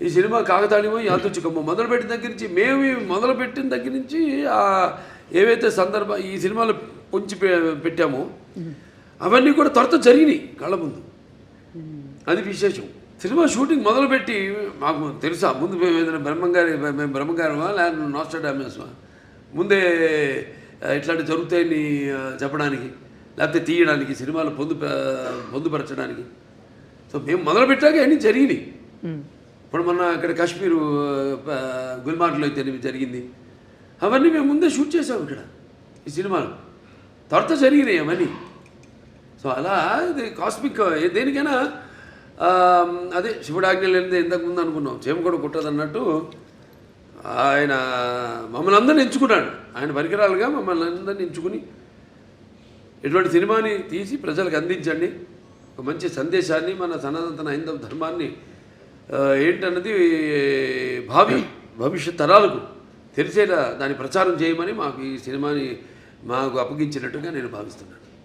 ఈ సినిమా కాకతాళీయమో యాదృచ్ఛికమో మొదలుపెట్టిన దగ్గర నుంచి మేము మొదలుపెట్టిన దగ్గర నుంచి ఏవైతే సందర్భ ఈ సినిమాలు పొంచి పె- పెట్టామో అవన్నీ కూడా త్వరత జరిగినాయి కళ్ళ ముందు. అది విశేషం. సినిమా షూటింగ్ మొదలుపెట్టి మాకు తెలుసా ముందు మేము ఏదైనా బ్రహ్మంగారి మేము బ్రహ్మంగారమా లేదా నాస్టాడామేసమా ముందే ఇట్లాంటివి ఇట్లాంటి జరుగుతాయని చెప్పడానికి లేకపోతే తీయడానికి సినిమాలు పొందు పొందుపరచడానికి. సో మేము మొదలుపెట్టాక అన్నీ జరిగినాయి. ఇప్పుడు మొన్న ఇక్కడ కాశ్మీరు గుల్మార్గ్లో అయితే జరిగింది? అవన్నీ మేము ముందే షూట్ చేసాం ఇక్కడ ఈ సినిమాలు. త్వరత జరిగినాయి అవన్నీ. సో అలా ఇది కాస్మిక్ ఏ- దేనికైనా అదే శివుడాజ్ఞ లేనిదే ఇంతకు ముందు అనుకున్నాం. చేమ కూడా కుట్టదు అన్నట్టు ఆయన మమ్మల్ని అందరిని ఎంచుకున్నాడు. ఆయన పరికరాలుగా మమ్మల్ని అందరిని ఎంచుకుని ఇటువంటి సినిమాని తీసి ప్రజలకు అందించండి. ఒక మంచి సందేశాన్ని మన సనాతన హైందవ ధర్మాన్ని ఏంటన్నది భావి భవిష్యత్ తరాలకు తెలిసేలా దాని ప్రచారం చేయమని మాకు ఈ సినిమాని మాకు అప్పగించినట్టుగా నేను భావిస్తున్నాను.